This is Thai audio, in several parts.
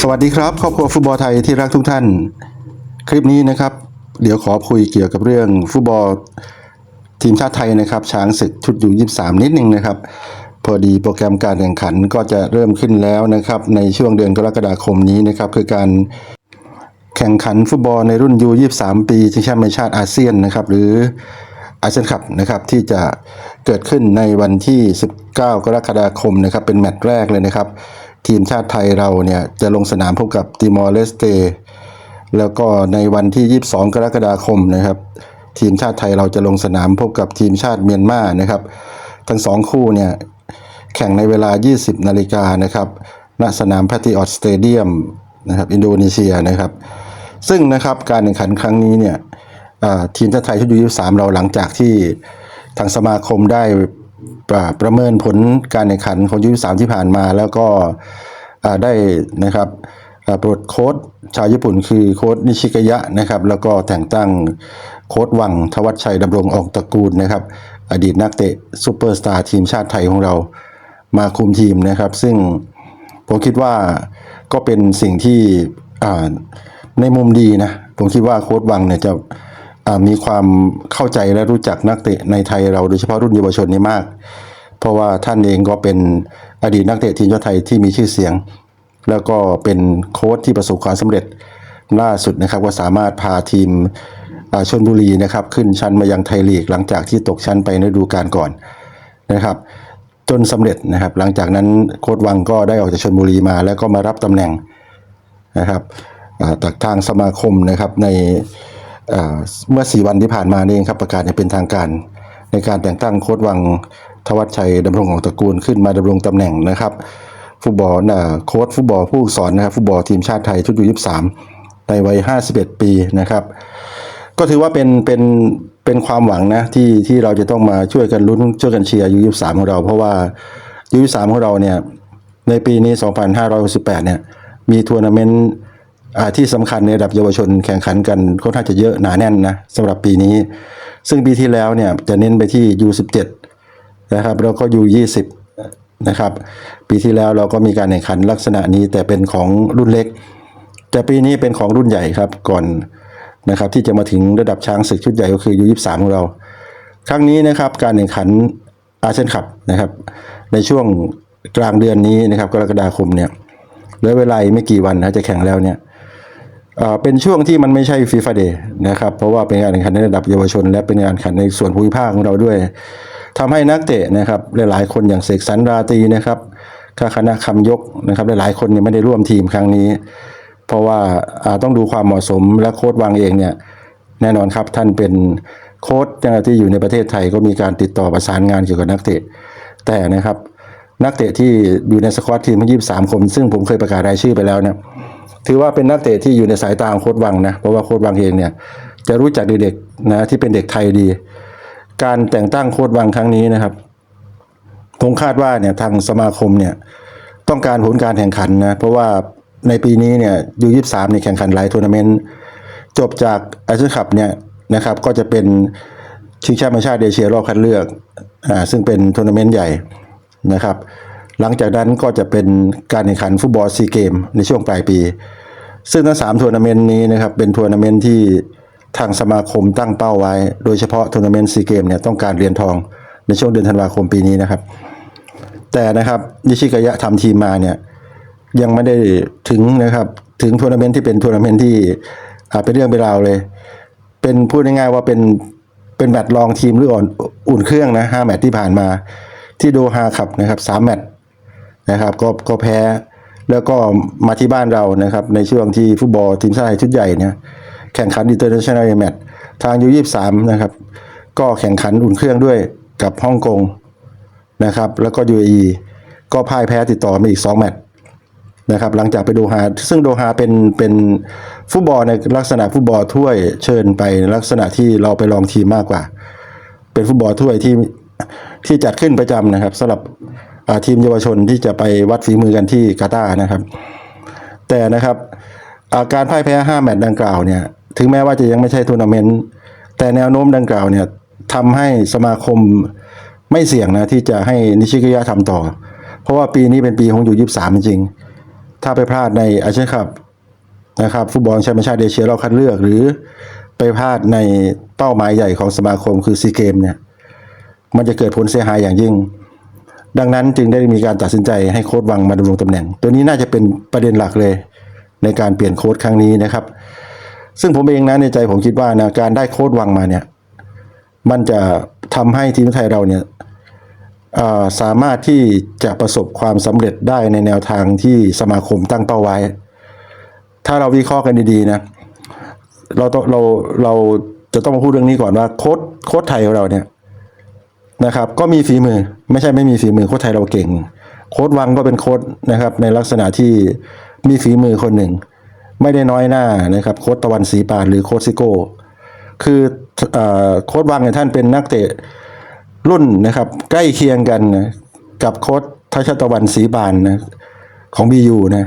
สวัสดีครับครอบครัวฟุตบอลไทยที่รักทุกท่าน คลิปนี้นะครับ เดี๋ยวขอคุยเกี่ยวกับเรื่องฟุตบอลทีมชาติไทยนะครับช้างศึกชุดยู23นิดนึงนะครับ พอดีโปรแกรมการแข่งขันก็จะเริ่มขึ้นแล้วนะครับ ในช่วงเดือนกรกฎาคมนี้นะครับ คือการแข่งขันฟุตบอลในรุ่นยู23ปีชิงแชมป์แห่งชาติอาเซียนนะครับ หรืออาเซียนคัพนะครับที่จะเกิดขึ้นในวันที่ 19 กรกฎาคมนะครับ เป็นแมตช์แรกเลยนะครับ ทีมชาติไทยเราเนี่ยจะลงสนามพบกับติมอร์เลสเตแล้วก็ในวันที่ 22 กรกฎาคมนะครับ ทีมชาติไทยเราจะลงสนามพบกับทีมชาติเมียนมานะครับ ทั้งสองคู่เนี่ยแข่งในเวลา 20 นาฬิกานะครับณสนามแพตติออตสเตเดียมนะครับอินโดนีเซียนะครับ ซึ่งนะครับการแข่งขันครั้งนี้เนี่ยทีมชาติไทยชุดยู23เราหลังจากที่ทางสมาคมได้ ประเมินผลการแข่งขันของยู23ที่ผ่านมา แล้วก็ได้นะครับปลดโค้ชชาวญี่ปุ่นคือโค้ชนิชิกยะนะครับ แล้วก็แต่งตั้งโค้ชวังทวัชชัยดำรงออกตระกูลนะครับ อดีตนักเตะซูเปอร์สตาร์ทีมชาติไทยของเรามาคุมทีมนะครับ ซึ่งผมคิดว่าก็เป็นสิ่งที่ในมุมดีนะ ผมคิดว่าโค้ดวังเนี่ยจะ มีความเข้าใจและรู้จักนักเตะในไทยเราโดยเฉพาะรุ่นเยาวชนนี่มาก เพราะว่าท่านเองก็เป็นอดีตนักเตะทีมชาติไทยที่มีชื่อเสียง แล้วก็เป็นโค้ชที่ประสบความสำเร็จล่าสุดนะครับ ก็สามารถพาทีมชนบุรีนะครับขึ้นชั้นมายังไทยลีกหลังจากที่ตกชั้นไปในฤดูกาลก่อนนะครับ จนสำเร็จนะครับ หลังจากนั้นโค้ดวังก็ได้ออกจากชนบุรีมาแล้วก็มารับตำแหน่งนะครับอ่าจากทางสมาคมนะครับใน เมื่อ 4 วันที่ผ่านมานี่เองครับประกาศอย่างเป็นทางการ ในการแต่งตั้งโค้ดวังทวัชชัยดำรงของตระกูลขึ้นมาดำรงตำแหน่งนะครับ ฟุตบอลนะโค้ชฟุตบอลผู้สอนนะครับฟุตบอลทีมชาติไทยชุดยู23ในวัย 51 ปีนะครับ ก็ถือว่าเป็นเป็นเป็นความหวังนะที่ที่เราจะต้องมาช่วยกันลุ้นช่วยกันเชียร์ยูยี่สามของเรา เพราะว่ายูยี่สามของเราเนี่ยในปีนี้ 2568เนี่ยมีทัวร์นาเมนต์ ที่สำคัญในระดับเยาวชนแข่งขันกันค่อนข้างจะเยอะหนาแน่นนะสำหรับปีนี้ ซึ่งปีที่แล้วเนี่ยจะเน้นไปที่ U17 นะครับแล้วก็ U20 นะครับปีที่แล้วเราก็มีการแข่งขันลักษณะนี้แต่เป็นของรุ่นเล็ก แต่ปีนี้เป็นของรุ่นใหญ่ครับก่อนนะครับที่จะมาถึงระดับช้างศึกชุดใหญ่ก็คือยูยี่สามของเรา ครั้งนี้นะครับการแข่งขันอาเซียนคัพนะครับในช่วงกลางเดือนนี้นะครับกรกฎาคมเนี่ยเหลือเวลาไม่กี่วันนะจะแข่งแล้วเนี่ย เป็นช่วงที่มันไม่ใช่ฟีฟ่าเดย์นะครับเพราะว่าเป็นการแข่งขันในระดับเยาวชน และเป็นการแข่งขันในส่วนภูมิภาคของเราด้วยทำให้นักเตะนะครับหลายๆคนอย่างเสกสรรราตีนะครับข้าคณะคำยกนะครับหลายๆคนเนี่ยไม่ได้ร่วมทีมครั้งนี้ เพราะว่าต้องดูความเหมาะสมและโค้ดวางเองเนี่ยแน่นอนครับท่านเป็นโค้ดที่อยู่ในประเทศไทยก็มีการติดต่อประสานงานเกี่ยวกับนักเตะแต่นะครับนักเตะที่อยู่ในสควอตทีมทั้ง23คนซึ่งผมเคยประกาศรายชื่อไปแล้วเนี่ย ถือว่าเป็นนักเตะที่อยู่ในสายตาของโค้ดวังนะเพราะว่าโค้ดวังเองเนี่ยจะรู้จักเด็กๆนะที่เป็นเด็กไทยดี การแต่งตั้งโค้ดวังครั้งนี้นะครับผมคาดว่าเนี่ยทางสมาคมเนี่ยต้องการผลการแข่งขันนะเพราะว่าในปีนี้เนี่ยยูยี่สามในยแข่งขันหลายทัวร์นาเมนต์จบจากอาเซียนคัพเนี่ยนะครับก็จะเป็นชิงแชมป์ชาติเอเชียรอบคัดเลือกอ่าซึ่งเป็นทัวร์นาเมนต์ใหญ่นะครับ หลังจากนั้นก็จะเป็นการแข่งขันฟุตบอลซีเกมในช่วงปลายปี ซึ่งทั้งสามทัวร์นาเมนต์นี้นะครับเป็นทัวร์นาเมนต์ที่ทางสมาคมตั้งเป้าไว้ โดยเฉพาะทัวร์นาเมนต์ซีเกมเนี่ยต้องการเหรียญทองในช่วงเดือนธันวาคมปีนี้นะครับ แต่นะครับนิชิกายะทำทีมมาเนี่ยยังไม่ได้ถึงนะครับถึงทัวร์นาเมนต์ที่เป็นทัวร์นาเมนต์ที่อ่าเป็นเรื่องเป็นราวเลย เป็นพูดง่ายๆว่าเป็นเป็นแมตช์รองทีมหรืออ่อนอุ่นเครื่องนะห้าแมตช์ที่ผ่านมาที่โดฮาขับนะครับสามแมตช์ นะครับก็ก็แพ้แล้วก็มาที่บ้านเรานะครับในช่วงที่ฟุตบอลทีมชาติไทยชุดใหญ่เนี่ยแข่งขันอินเตอร์เนชั่นแนลแมตช์ทางยูยี่สามนะครับก็แข่งขันอุ่นเครื่องด้วยกับฮ่องกงนะครับแล้วก็ UAE ก็พ่ายแพ้ติดต่อมาอีก 2 แมตช์นะครับหลังจากไปโดฮาซึ่งโดฮาเป็นเป็นฟุตบอลในลักษณะฟุตบอลถ้วยเชิญไปลักษณะที่เราไปลองทีมมากกว่า เป็นฟุตบอลถ้วยที่ที่จัดขึ้นประจำนะครับสำหรับ ทีมเยาวชนที่จะไปวัดฝีมือกันที่กาตาร์นะครับ แต่นะครับาการพ่ายแพ้5แมตช์ดังกล่าวเนี่ยถึงแม้ว่าจะยังไม่ใช่ทัวร์นาเมนต์แต่แนวโน้มดังกล่าวเนี่ยทำให้สมาคมไม่เสี่ยงนะที่จะให้นิชิกายะทำต่อ เพราะว่าปีนี้เป็นปีของอยู่ยีสามจริง ถ้าไปพลาดในอาเซียนคัพนะครับฟุตบอลแชมเปี้ยนชาติเอเชียรอบคัดเลือกหรือไปพลาดในเป้าหมายใหญ่ของสมาคมคือซีเกมเนี่ยมันจะเกิดผลเสียหายอย่างยิ่ง ดังนั้นจึงได้มีการตัดสินใจให้โค้ดวังมาดำรงตำแหน่ง ตัวนี้น่าจะเป็นประเด็นหลักเลยในการเปลี่ยนโค้ดครั้งนี้นะครับ ซึ่งผมเองนะในใจผมคิดว่านะการได้โค้ดวังมาเนี่ยมันจะทำให้ทีมไทยเราเนี่ยสามารถที่จะประสบความสำเร็จได้ในแนวทางที่สมาคมตั้งเป้าไว้ ถ้าเราวิเคราะห์กันดีๆนะเราต้องเราเราจะต้องมาพูดเรื่องนี้ก่อนว่าโค้ดโค้ดไทยของเราเนี่ย นะครับ ก็มีฝีมือไม่ใช่ไม่มีฝีมือโค้ดไทยเราเก่ง โค้ดวังก็เป็นโค้ดนะครับ ในลักษณะที่มีฝีมือคนหนึ่ง ไม่ได้น้อยหน้านะครับโค้ดตะวันศรีปานหรือโค้ดซิโก้คืออโค้ดวังเนี่ยท่านเป็นนักเตะรุ่นนะครับ ใกล้เคียงกันนะกับโค้ดทัชตะวันศรีปานนะของบียูนะ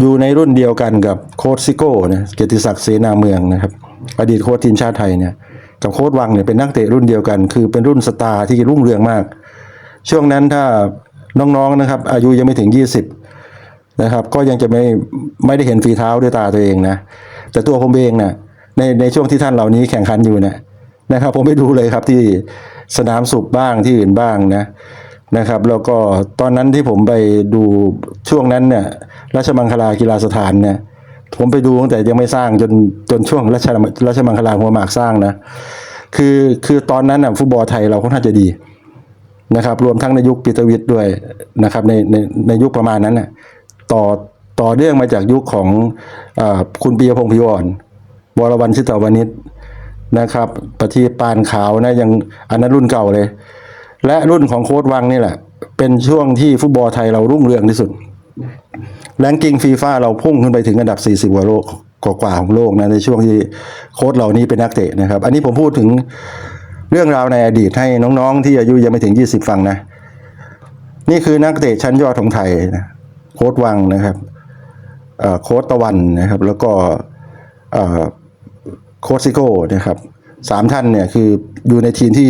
อยู่ในรุ่นเดียวกันกับโค้ชซิโก้นะเกียรติศักดิ์เสนาเมืองนะครับ อดีตโค้ชทีมชาติไทยเนี่ย กับโค้ชวังเนี่ยเป็นนักเตะรุ่นเดียวกัน คือเป็นรุ่นสตาร์ที่รุ่งเรืองมาก ช่วงนั้นถ้าน้องๆนะครับ อายุยังไม่ถึง 20 นะครับ ก็ยังจะไม่ไม่ได้เห็นฝีเท้าด้วยตาตัวเองนะ แต่ตัวผมเองนะในในช่วงที่ท่านเหล่านี้แข่งขันอยู่นะนะครับ ผมไม่ดูเลยครับที่สนามสุบบ้างที่อื่นบ้างนะนะครับแล้วก็ตอนนั้นที่ผมไปดูช่วงนั้นเนี่ยราชมังคลากีฬาสถานเนี่ย ผมไปดูตั้งแต่ยังไม่สร้างจนจนช่วงราชราชมังคลาหัวหมากสร้างนะ คือคือตอนนั้นน่ะฟุตบอลไทยเราค่อนข้างจะดีนะครับ รวมทั้งในยุคปีเตอร์วิทย์ด้วยนะครับในในในยุคประมาณนั้นน่ะต่อต่อเนื่องมาจากยุคของอาคุณปียพงษ์พิวรวรวรรณชิตวานิชนะครับปฏิปานขาวนะยังอันนั้นรุ่นเก่าเลย และรุ่นของโค้ดวังนี่แหละ เป็นช่วงที่ฟุตบอลไทยเรารุ่งเรืองที่สุด แรงกิ้งฟีฟ่าเราพุ่งขึ้นไปถึงอันดับ 40กว่าโลกกว่าของโลกนะในช่วงที่โค้ดเหล่านี้เป็นนักเตะนะครับ อันนี้ผมพูดถึงเรื่องราวในอดีตให้น้องๆ ที่อายุยังไม่ถึง 20 ฟังนะ นี่คือนักเตะชั้นยอดของไทยนะโค้ดวังนะครับโค้ดตะวันนะครับ แล้วก็โค้ชซิโก้นะครับสามท่านเนี่ยคืออยู่ในทีมที่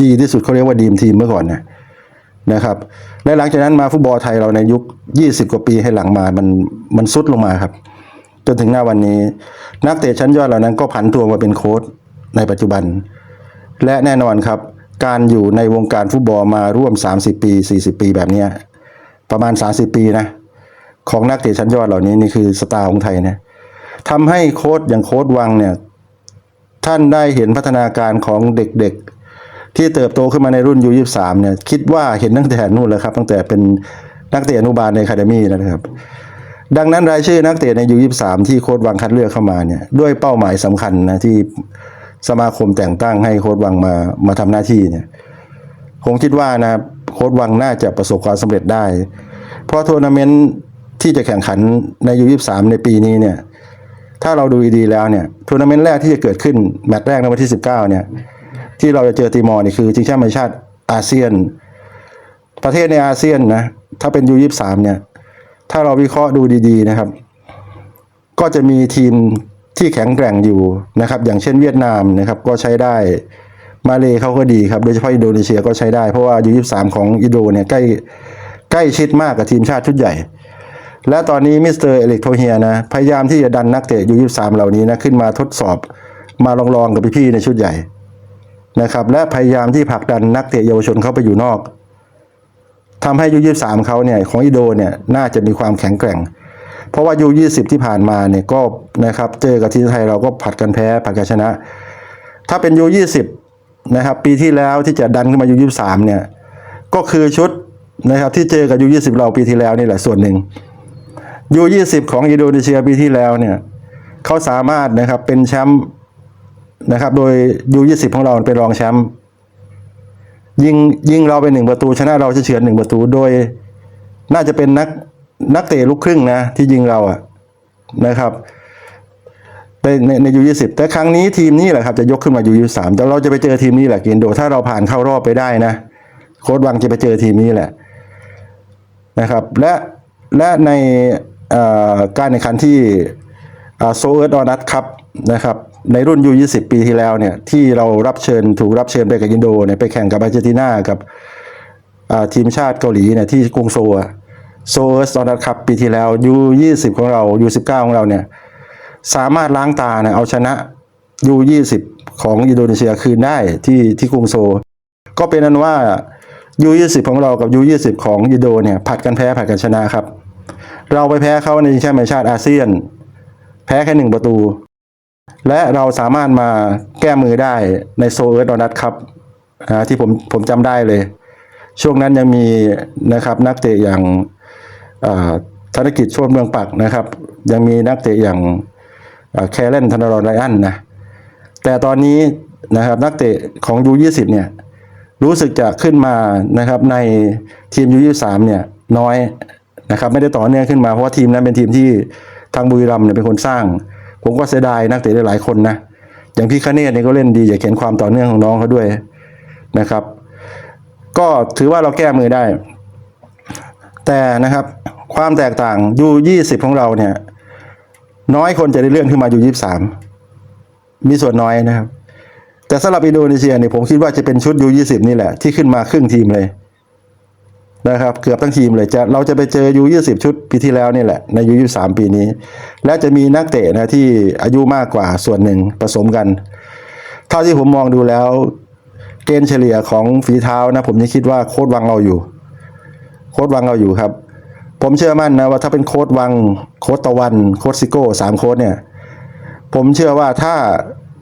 ดีที่สุดเขาเรียกว่าดีมทีมเมื่อก่อนนะ นะครับ และหลังจากนั้นมาฟุตบอลไทยเราในยุค 20 กว่าปีให้หลังมา มันมันซุดลงมาครับ จนถึงหน้าวันนี้ นักเตะชั้นยอดเหล่านั้นก็ผันตัวมาเป็นโค้ชในปัจจุบัน และแน่นอนครับ การอยู่ในวงการฟุตบอลมาร่วม 30 ปี 40 ปีแบบนี้ประมาณ 30 ปีนะ ของนักเตะชั้นยอดเหล่านี้นี่คือสตาร์ของไทยนะทำให้โค้ชอย่างโค้ชวังเนี่ยท่านได้เห็นพัฒนาการของเด็กๆ ที่เติบโตขึ้นมาในรุ่นยูยี่สามเนี่ยคิดว่าเห็นตั้งแต่นู่นแล้วครับ ตั้งแต่เป็นนักเตะอนุบาลในคาเดมี่นะครับ ดังนั้นรายชื่อนักเตะในยูยี่สามที่โค้ดวังคัดเลือกเข้ามาเนี่ยด้วยเป้าหมายสำคัญนะที่สมาคมแต่งตั้งให้โค้ดวังมามาทำหน้าที่เนี่ยผมคิดว่านะโค้ดวังน่าจะประสบความสำเร็จได้ เพราะทัวร์นาเมนต์ที่จะแข่งขันในยูยี่สามในปีนี้เนี่ยถ้าเราดูดีๆแล้วเนี่ยทัวร์นาเมนต์แรกที่จะเกิดขึ้นแมตช์แรกในวันที่ 19เนี่ย ที่เราจะเจอตีมอร์นี่คือชิงแชมป์ชาติอาเซียน ประเทศในอาเซียนนะถ้าเป็นยูยี่สามเนี่ย ถ้าเราวิเคราะห์ดูดี ๆนะครับ ก็จะมีทีมที่แข็งแกร่งอยู่นะครับ อย่างเช่นเวียดนามนะครับก็ใช้ได้มาเลเขาก็ดีครับ โดยเฉพาะอินโดนีเซียก็ใช้ได้เพราะว่ายูยี่สามของอินโดเนี่ยใกล้ใกล้ชิดมากกับทีมชาติชุดใหญ่ และตอนนี้มิสเตอร์เอเล็กโทเฮียนะพยายามที่จะดันนักเตะยูยี่สามเหล่านี้นะขึ้นมาทดสอบมาลองๆกับพี่ๆในชุดใหญ่ นะครับ และพยายามที่ผลักดันนักเตะเยาวชนเขาไปอยู่นอกทำให้ยูยี่สามเขาเนี่ยของอิโดเนี่ยน่าจะมีความแข็งแกร่ง เพราะว่ายูยี่สิบที่ผ่านมาเนี่ยก็นะครับเจอกับทีมไทยเราก็ผัดกันแพ้ผัดกันชนะ ถ้าเป็นยูยี่สิบนะครับปีที่แล้วที่จะดันขึ้นมายูยี่สามเนี่ยก็คือชุดนะครับที่เจอกับยูยี่สิบเราปีที่แล้วนี่แหละส่วนหนึ่งยูยี่สิบของอินโดนีเซียปีที่แล้วเนี่ยเขาสามารถนะครับเป็นแชมป์ นะครับ โดยยูยี่สิบของเราเป็นรองแชมป์ยิงยิงเราไปหนึ่งประตูชนะเราเฉือนหนึ่งประตูโดย น่าจะเป็นนักนักเตะลูกครึ่งนะ ที่ยิงเราอะนะครับในในยูยี่สิบแต่ครั้งนี้ทีมนี้แหละครับจะยกขึ้นมายูยี่สามแต่เราจะไปเจอทีมนี้แหละกินโดถ้าเราผ่านเข้ารอบไปได้นะ โค้ดวังจะไปเจอทีมนี้แหละนะครับ และและในการแข่งขันที่โซเอิร์ดออนัทครับนะครับ ในรุ่นยู20 ปีที่แล้วเนี่ยที่เรารับเชิญถูกรับเชิญไปกับอินโดเนี่ยไปแข่งกับอาร์เจนตินากับทีมชาติเกาหลีเนี่ยที่กรุงโซลโซเอสตอนนั้นครับปีที่แล้วยู20 ของเรายู19 ของเราเนี่ยสามารถล้างตาเนี่ยเอาชนะยู20 ของอินโดนีเซียคืนได้ที่ที่กรุงโซลก็เป็นนั้นว่ายู20 ของเรากับยู20 ของอินโดเนี่ยผัดกันแพ้ผัดกันชนะครับ เราไปแพ้เขาในแชมป์แห่งชาติอาเซียน แพ้แค่หนึ่งประตู และเราสามารถมาแก้มือได้ในโซเอิร์ดอนัทครับอ่าที่ผมผมจำได้เลย ช่วงนั้นยังมีนะครับนักเตะอย่างธนกิจโชนเมืองปักนะครับ ยังมีนักเตะอย่างแคลเลนธนรไรอันนะแต่ตอนนี้นะครับนักเตะของยู20เนี่ยรู้สึกจะขึ้นมานะครับในทีมยู23เนี่ยน้อยนะครับไม่ได้ต่อเนื่องขึ้นมาเพราะว่าทีมนั้นเป็นทีมที่ทางบุรีรัมย์เนี่ยเป็นคนสร้าง ผมก็เสียดายนักเตะหลายคนนะอย่างพี่คเนตเนี่ยก็เล่นดี อยากเห็นความต่อเนื่องของน้องเขาด้วยนะครับ ก็ถือว่าเราแก้มือได้ แต่นะครับความแตกต่างยูยี่สิบของเราเนี่ย น้อยคนจะได้เลื่อนขึ้นมายูยี่สามมีส่วนน้อยนะครับ แต่สำหรับอินโดนีเซียเนี่ยผมคิดว่าจะเป็นชุดยูยี่สิบนี่แหละที่ขึ้นมาครึ่งทีมเลย นะครับเกือบทั้งทีมเลยจะเราจะไปเจอยูยี่สิบชุดปีที่แล้วนี่แหละในยูยี่สามปีนี้ และจะมีนักเตะนะที่อายุมากกว่าส่วนหนึ่งผสมกัน เท่าที่ผมมองดูแล้ว เกณฑ์เฉลี่ยของฝีเท้านะผมยังคิดว่าโค้ดวังเราอยู่ โค้ดวังเราอยู่ครับ ผมเชื่อมั่นนะว่าถ้าเป็นโค้ดวังโค้ดตะวันโค้ดซิโก้สามโค้ดเนี่ยผมเชื่อว่าถ้า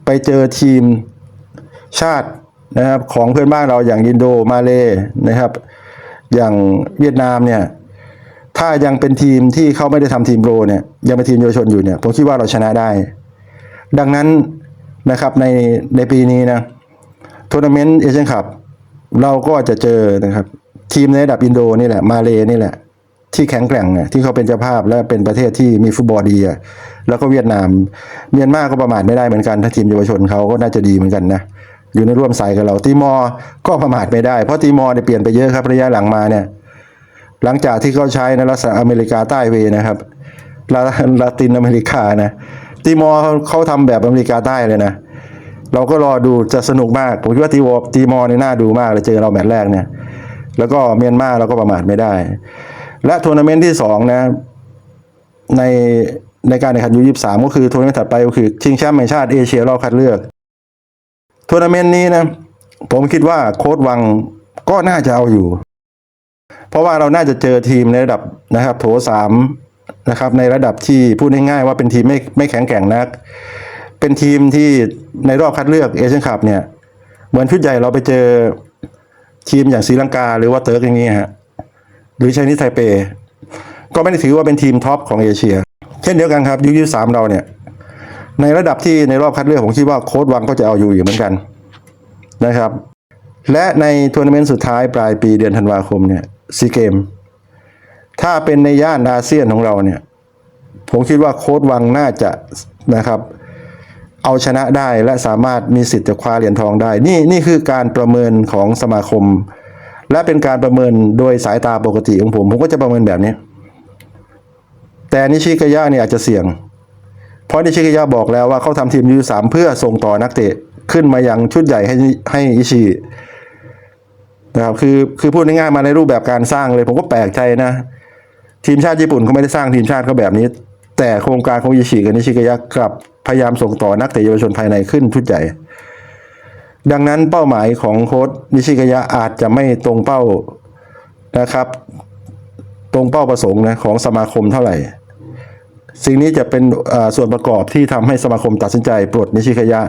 ไปเจอทีมชาตินะครับของเพื่อนบ้านเราอย่างอินโดมาเลนะครับ อย่างเวียดนามเนี่ย ถ้ายังเป็นทีมที่เขาไม่ได้ทำทีมโปรเนี่ย ยังเป็นทีมเยาวชนอยู่เนี่ยผมคิดว่าเราชนะได้ ดังนั้นนะครับในในปีนี้นะทัวร์นาเมนต์เอเชียนคัพเราก็จะเจอนะครับ ทีมในระดับอินโดนี่แหละมาเลนี่แหละ ที่แข็งแกร่งเนี่ยที่เขาเป็นเจ้าภาพและเป็นประเทศที่มีฟุตบอลดีอะแล้วก็เวียดนาม เมียนมาก็ประมาทไม่ได้เหมือนกัน ถ้าทีมเยาวชนเขาก็น่าจะดีเหมือนกันนะ อยู่ในร่วมสายกับเราตีมอร์ก็ประมาทไม่ได้เพราะตีมอร์เนี่ยเปลี่ยนไปเยอะครับระยะหลังมาเนี่ยหลังจากที่เขาใช้ในรัฐอเมริกาใต้เวนะครับลาลาตินอเมริกานะตีมอร์เขาทำแบบอเมริกาใต้เลยนะ เราก็รอดูจะสนุกมาก ผมคิดว่าตีวอตีมอร์ในน่าดูมากเลยเจอเราแมตช์แรกเนี่ย แล้วก็เมียนมาเราก็ประมาทไม่ได้ และทัวร์นาเมนต์ที่สองนะในในการแข่งขันยูยี่สามก็คือทัวร์นาเมนต์ถัดไปก็คือชิงแชมป์แห่งชาติเอเชียรอบคัดเลือก ทัวร์นาเมนต์นี้นะ ผมคิดว่าโค้ดวังก็น่าจะเอาอยู่ เพราะว่าเราน่าจะเจอทีมในระดับนะครับ โถสามนะครับ ในระดับที่พูดง่ายๆว่าเป็นทีมไม่ไม่แข็งแกร่งนัก เป็นทีมที่ในรอบคัดเลือกเอเชียนคัพเนี่ย เหมือนชุดใหญ่เราไปเจอทีมอย่างศรีลังกาหรือว่าเติร์กอย่างนี้ฮะหรือไชนีสไทเป ก็ไม่ได้ถือว่าเป็นทีมท็อปของเอเชีย เช่นเดียวกันครับยูยี่สามเราเนี่ย ในระดับที่ในรอบคัดเลือกผมคิดว่าโค้ดวังก็จะเอาอยู่อยู่เหมือนกันนะครับ และในทัวร์นาเมนต์สุดท้ายปลายปีเดือนธันวาคมเนี่ยซีเกม ถ้าเป็นในย่านอาเซียนของเราเนี่ย ผมคิดว่าโค้ดวังน่าจะนะครับ เอาชนะได้และสามารถมีสิทธิ์จะคว้าเหรียญทองได้ นี่นี่คือการประเมินของสมาคม และเป็นการประเมินโดยสายตาปกติของผม ผมก็จะประเมินแบบนี้ แต่นิชิกายะเนี่ยอาจจะเสี่ยง เพราะนิชิกายะบอกแล้วว่าเขาทำทีมยูสามเพื่อส่งต่อนักเตะขึ้นมายังชุดใหญ่ให้ให้อิชินะครับคือคือพูดง่ายๆมาในรูปแบบการสร้างเลย ผมก็แปลกใจนะ ทีมชาติญี่ปุ่นเขาไม่ได้สร้างทีมชาติเขาแบบนี้ แต่โครงการของอิชิกับนิชิกายะกลับพยายามส่งต่อนักเตะเยาวชนภายในขึ้นชุดใหญ่ดังนั้นเป้าหมายของโค้ชนิชิกายะอาจจะไม่ตรงเป้านะครับ ตรงเป้าประสงค์นะของสมาคมเท่าไหร่ สิ่งนี้จะเป็นส่วนประกอบที่ทำให้สมาคมตัดสินใจปลดนิชิกายะ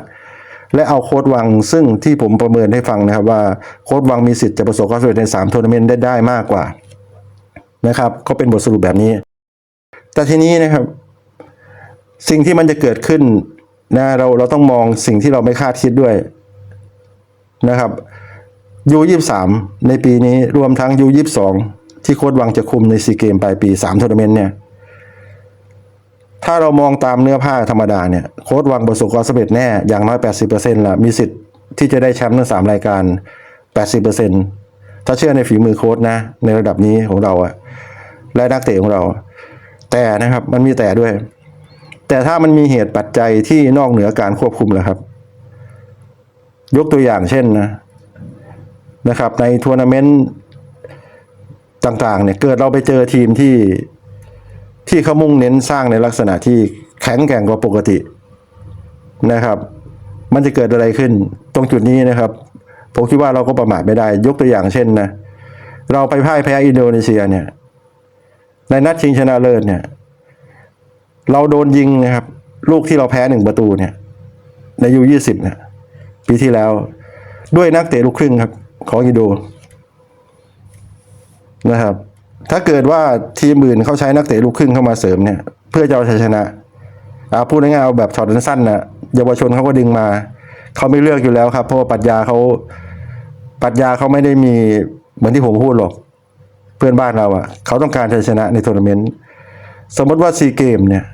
และเอาโค้ดวังซึ่งที่ผมประเมินให้ฟังนะครับว่าโค้ดวังมีสิทธิ์จะประสบความสำเร็จใน3ทัวร์นาเมนต์ได้ได้มากกว่านะครับก็เป็นบทสรุปแบบนี้ แต่ทีนี้นะครับ สิ่งที่มันจะเกิดขึ้นนะเราเราต้องมองสิ่งที่เราไม่คาดคิดด้วยนะครับยูยี่สามในปีนี้รวมทั้งยูยี่สองที่โค้ดวังจะคุมในซีเกมปลายปีสามทัวร์นาเมนต์เนี่ย ถ้าเรามองตามเนื้อผ้าธรรมดาเนี่ยโค้ดวังประสบความสำเร็จแน่ อย่างน้อย 80%ละมีสิทธิ์ที่จะได้แชมป์ทั้งสามรายการ 80%ถ้าเชื่อในฝีมือโค้ดนะ ในระดับนี้ของเราอะและนักเตะของเรา แต่นะครับมันมีแต่ด้วย แต่ถ้ามันมีเหตุปัจจัยที่นอกเหนือการควบคุมล่ะครับ ยกตัวอย่างเช่นนะนะครับ ในทัวร์นาเมนต์ต่างๆเนี่ยเกิดเราไปเจอทีมที่ ที่เขามุ่งเน้นสร้างในลักษณะที่แข็งแกร่งกว่าปกตินะครับ มันจะเกิดอะไรขึ้นตรงจุดนี้นะครับผมคิดว่าเราก็ประมาทไม่ได้ ยกตัวอย่างเช่นนะเราไปพ่ายแพ้อินโดนีเซียเนี่ย ในนัดชิงชนะเลิศเนี่ย เราโดนยิงนะครับ ลูกที่เราแพ้หนึ่งประตูเนี่ย ในยูยี่สิบเนี่ยปีที่แล้ว ด้วยนักเตะลูกครึ่งครับ ของอินโดนะครับ ถ้าเกิดว่าทีมอื่นเขาใช้นักเตะลูกครึ่งเข้ามาเสริมเนี่ย เพื่อจะเอาชัยชนะอ่าพูดง่ายๆเอาแบบช็อตสั้นๆนะเยาวชนเขาก็ดึงมาเขาไม่เลือกอยู่แล้วครับ เพราะว่าปรัชญาเขาปรัชญาเขาไม่ได้มีเหมือนที่ผมพูดหรอก เพื่อนบ้านเราอะ่ะเขาต้องการชัยชนะในทัวร์นาเมนต์สมมติว่าซีเกมเนี่ย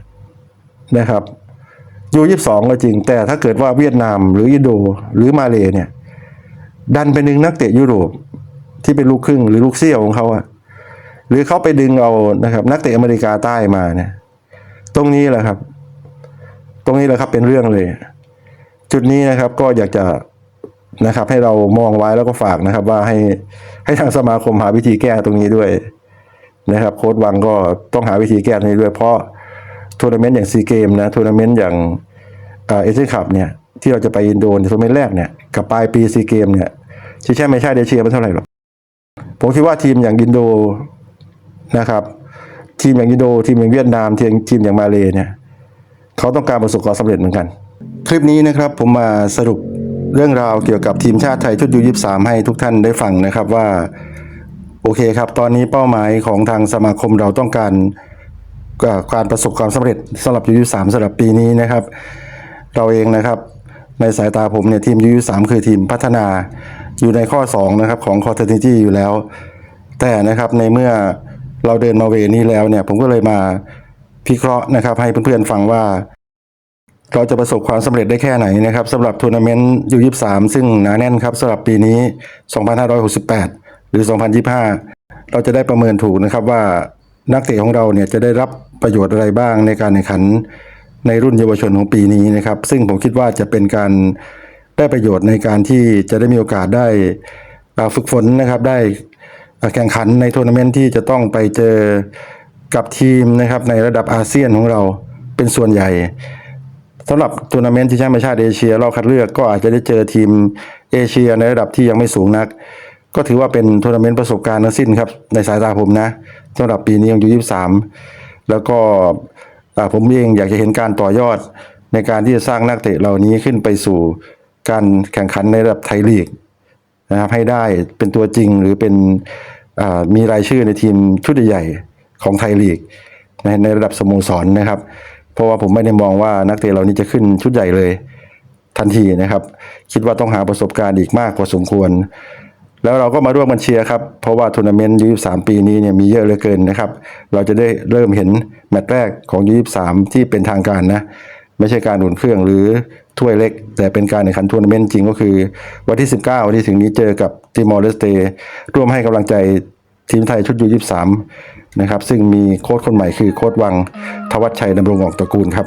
นะครับยูยี่สองก็จริง แต่ถ้าเกิดว่าเวียดนามหรืออินโดหรือมาเลเนี่ย ดันไปดึงนักเตะยุโรปที่เป็นลูกครึ่งหรือลูกเซี่ยวของเขาอะ หรือเขาไปดึงเอานะครับ นักเตะอเมริกาใต้มาเนี่ย ตรงนี้แหละครับ ตรงนี้แหละครับเป็นเรื่องเลย จุดนี้นะครับก็อยากจะนะครับ ให้เรามองไว้แล้วก็ฝากนะครับ ว่าให้ให้ทางสมาคมหาวิธีแก้ตรงนี้ด้วยนะครับ โค้ดวังก็ต้องหาวิธีแก้ตรงนี้ด้วย เพราะทัวร์นาเมนต์อย่างซีเกมนะทัวร์นาเมนต์อย่างเอเชียนคัพเนี่ยที่เราจะไปอินโดในทัวร์นาเมนต์แรกเนี่ยกับปลายปีซีเกมเนี่ยที่ใช่ไม่ใช่เดเชียมันเท่าไหร่หรอกผมคิดว่าทีมอย่างอินโด นะครับ ทีมอย่างอินโดทีมอย่างเวียดนามทีมทีมอย่างมาเลเนี่ยเขาต้องการประสบความสำเร็จเหมือนกัน คลิปนี้นะครับผมมาสรุปเรื่องราวเกี่ยวกับทีมชาติไทยชุดยูยี่สามให้ทุกท่านได้ฟังนะครับว่า โอเคครับ ตอนนี้เป้าหมายของทางสมาคมเราต้องการการประสบความสำเร็จสำหรับยูยี่สามสำหรับปีนี้นะครับ เราเองนะครับในสายตาผมเนี่ยทีมยูยี่สามคือทีมพัฒนาอยู่ในข้อ 2 นะครับของคอร์เทนตี้อยู่แล้ว แต่นะครับในเมื่อ เราเดินมาเวนี้แล้วเนี่ย ผมก็เลยมาพิเคราะห์นะครับ ให้เพื่อนๆฟังว่า เราจะประสบความสำเร็จได้แค่ไหนนะครับสำหรับทัวร์นาเมนต์ยูยี่สามซึ่งหนาแน่นครับสำหรับปีนี้ 2568 หรือ 2025 เราจะได้ประเมินถูกนะครับว่านักเตะของเราเนี่ยจะได้รับประโยชน์อะไรบ้างในการแข่งขันในรุ่นเยาวชนของปีนี้นะครับ ซึ่งผมคิดว่าจะเป็นการได้ประโยชน์ในการที่จะได้มีโอกาสได้ฝึกฝนนะครับ ได้ แข่งขันในทัวร์นาเมนต์ที่จะต้องไปเจอกับทีมนะครับในระดับอาเซียนของเราเป็นส่วนใหญ่สำหรับทัวร์นาเมนต์ที่แชมป์ชาติเอเชียรอบคัดเลือกก็อาจจะได้เจอทีมเอเชียในระดับที่ยังไม่สูงนัก ก็ถือว่าเป็นทัวร์นาเมนต์ประสบการณ์ทั้งสิ้นครับในสายตาผมนะสำหรับปีนี้ของยูยี่สามแล้วก็ผมเองอยากจะเห็นการต่อยอดในการที่จะสร้างนักเตะเหล่านี้ขึ้นไปสู่การแข่งขันในระดับไทยลีก นะครับให้ได้เป็นตัวจริงหรือเป็นมีรายชื่อในทีมชุดใหญ่ของไทยลีกในในระดับสโมสรนะครับ เพราะว่าผมไม่ได้มองว่านักเตะเหล่านี้จะขึ้นชุดใหญ่เลยทันทีนะครับ คิดว่าต้องหาประสบการณ์อีกมากกว่าสมควร แล้วเราก็มาร่วมกันเชียร์ครับ เพราะว่าทัวร์นาเมนต์ยูสามปีนี้เนี่ยมีเยอะเหลือเกินนะครับ เราจะได้เริ่มเห็นแมตช์แรกของยูสามที่เป็นทางการนะ ไม่ใช่การหนุนเครื่องหรือถ้วยเล็ก แต่เป็นการแข่งขันทัวร์นาเมนต์จริงก็คือ วันที่ 19ที่ถึงนี้เจอกับติมอร์เลสเตร่วมให้กำลังใจทีมไทยชุดยูยี่สามนะครับ ซึ่งมีโค้ชคนใหม่คือโค้ชวังทวัชชัยดำรงออกตระกูลครับ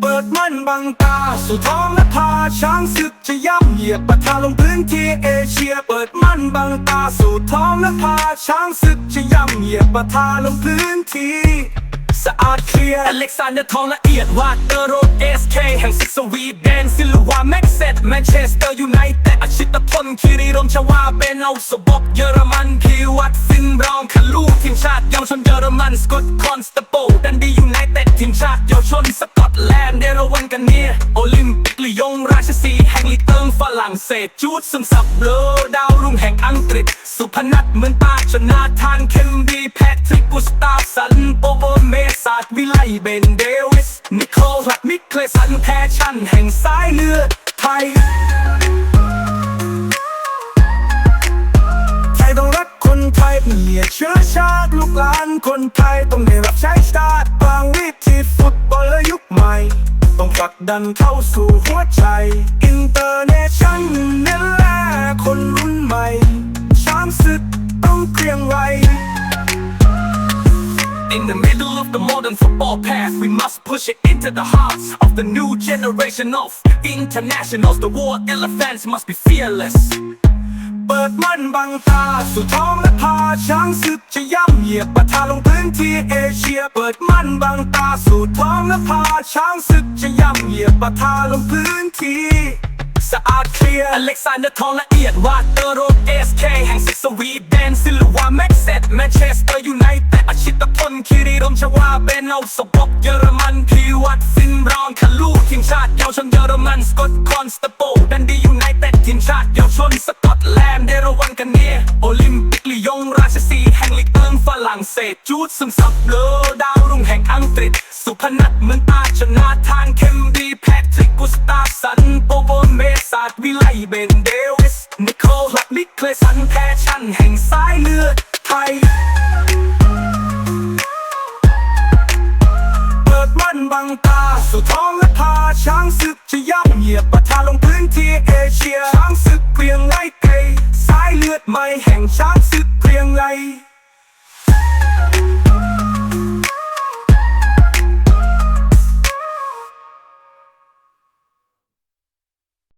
เปิดมันบังตา สู่ท้องและพาช้างศึกจะย่ำเหยียบปะทะลงพื้นที่เอเชีย เปิดมันบังตา สู่ท้องและพาช้างศึกจะย่ำเหยียบปะทะลงพื้นที่ สะอาดเคลียร์อเล็กซานเดอร์ทองละเอียดวาดเตอร์โรดเอสเคแห่งซิกสวีเดนซิลวาแม็กเซตแมนเชสเตอร์ยูไนเต็ดอาชิตพลคิริรมชวาเบนเอาสบกเยอรมันพีวัตฟินบรองคาลูทีมชาติเยาวชนเยอรมันสกอตคอนสตาโปดันดียูไนเต็ดทีมชาติเยาวชนสกอตแลนด์เดรวันกันเนียโอลิมปิกลียง รั่งเศสจูดซึมซับเบลอดาวรุ่งแห่งอังกฤษ สุพนัทเหมือนตาชนาธานเคมบีแพทริกกุสตาฟสันโปโบเมสาดวิไลเบนเดวิสนิโคลัดมิเคลสันแพชชั่นแห่งสายเลือดไทยไทยต้องรักคนไทยเปลี่ยเชื้อชาติลูกหลานคนไทยต้องได้รับใช้ชาติบางวิธีฟุตบอลยุคใหม่ ต้องผลักดันเข้าสู่หัวใจ อินเตอร์เนชั่นเนลแลคนรุ่นใหม่ ช้างศึกต้องเกรียงไกร In the middle of the modern football path, we must push it into the hearts of the new generation of internationals. The war elephants must be fearless. เปิดมันบังตา สู่ท้องและพาช้างศึกจะย่ำเหยียบปะทะลงพื้นที่เอเชีย เปิดมันบังตา สู่ท้องและพาช้างศึกจะย่ำเหยียบปะทะลงพื้นที่ สะอาดเคลียร์อเล็กซานเดอร์ทองละเอียดวาดเตอร์โรดเอสเคแห่งศึกสวีเดนซิลวาแม็กเซตแมนเชสเตอร์ยูไนเต็ดอาชิตพลคิริรมชวาเบนเอาสปอกเยอรมันพีวัตฟินรองคาลูทีมชาติเยาวชนเยอรมันสกอตคอนสเตโปแดนดียูไนเต็ดทีมชาติเยาวชนสกอตแลนด์เดรวันกันเนียโอลิมปิกลียงราชสีแห่งลีกเอิงฝรั่งเศสจูดซึมซับเลอดาวรุ่งแห่งอังกฤษสุพนัทเมืองตาชนา แห่งชาติสึกเพียงไร